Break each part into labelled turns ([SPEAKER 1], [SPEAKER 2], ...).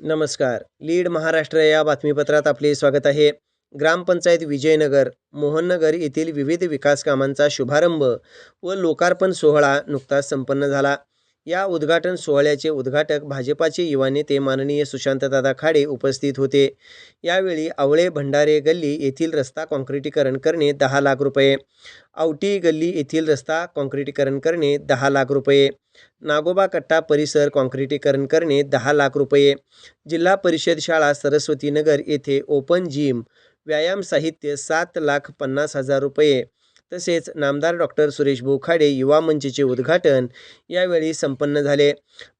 [SPEAKER 1] नमस्कार. लीड महाराष्ट्र या बातमीपत्रात आपले स्वागत आहे. ग्रामपंचायत विजयनगर मोहननगर येथील विविध विकास कामांचा शुभारंभ व लोकार्पण सोहळा नुकताच संपन्न झाला. या उद्घाटन सोहळ्याचे उद्घाटक भाजपाचे युवा नेते माननीय सुशांतदादा खाडे उपस्थित होते. यावेळी आवळे भंडारे गल्ली येथील रस्ता काँक्रिटीकरण करणे दहा लाख रुपये आवटी गल्ली येथील रस्ता काँक्रिटीकरण करणे दहा लाख रुपये नागोबा कट्टा परिसर काँक्रिटीकरण करणे दहा लाख रुपये जिल्हा परिषद शाळा सरस्वती नगर येथे ओपन जिम व्यायाम साहित्य सात लाख पन्नास हजार रुपये तसेच नामदार डॉक्टर सुरेश बोखाडे खाडे युवा मंचचे उद्घाटन यावेळी संपन्न झाले.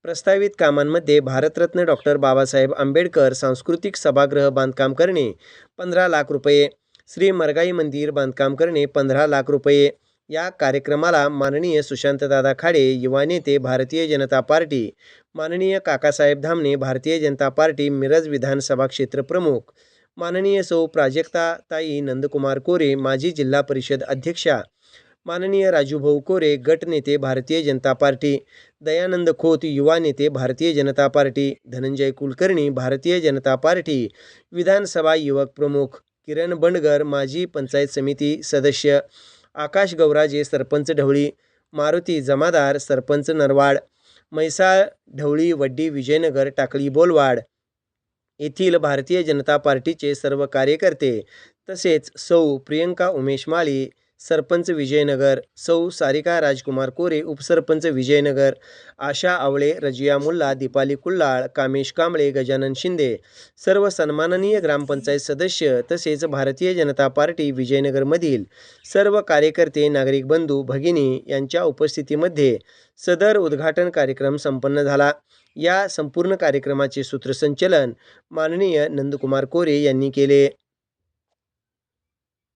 [SPEAKER 1] प्रस्तावित कामांमध्ये भारतरत्न डॉक्टर बाबासाहेब आंबेडकर सांस्कृतिक सभागृह बांधकाम करणे पंधरा लाख रुपये श्री मरगाई मंदिर बांधकाम करणे पंधरा लाख रुपये. या कार्यक्रमाला माननीय सुशांतदादा खाडे युवा नेते भारतीय जनता पार्टी माननीय काकासाहेब धामणे भारतीय जनता पार्टी मिरज विधानसभा क्षेत्र प्रमुख माननीय सौ प्राजक्ताताई नंदकुमार कोरे माजी जिल्हा परिषद अध्यक्षा माननीय राजूभाऊ कोरे गटनेते भारतीय जनता पार्टी दयानंद खोत युवा नेते भारतीय जनता पार्टी धनंजय कुलकर्णी भारतीय जनता पार्टी विधानसभा युवक प्रमुख किरण बंडगर माजी पंचायत समिती सदस्य आकाश गौराजे सरपंच ढवळी मारुती जमादार सरपंच नरवाड म्हैसाळ ढवळी वड्डी विजयनगर टाकळी बोलवाड येथील भारतीय जनता पार्टीचे सर्व कार्यकर्ते तसेच सौ प्रियंका उमेश माळी सरपंच विजयनगर सौ सारिका राजकुमार कोरे उपसरपंच विजयनगर आशा आवळे रजिया मुल्ला दीपाली कुल्लाळ कामेश कांबळे गजानन शिंदे. सर्व सन्माननीय ग्रामपंचायत सदस्य तसेच भारतीय जनता पार्टी विजयनगरमधील सर्व कार्यकर्ते नागरिक बंधू भगिनी यांच्या उपस्थितीमध्ये सदर उद्घाटन कार्यक्रम संपन्न झाला. या संपूर्ण कार्यक्रमाचे सूत्रसंचलन माननीय नंदकुमार कोरे यांनी केले.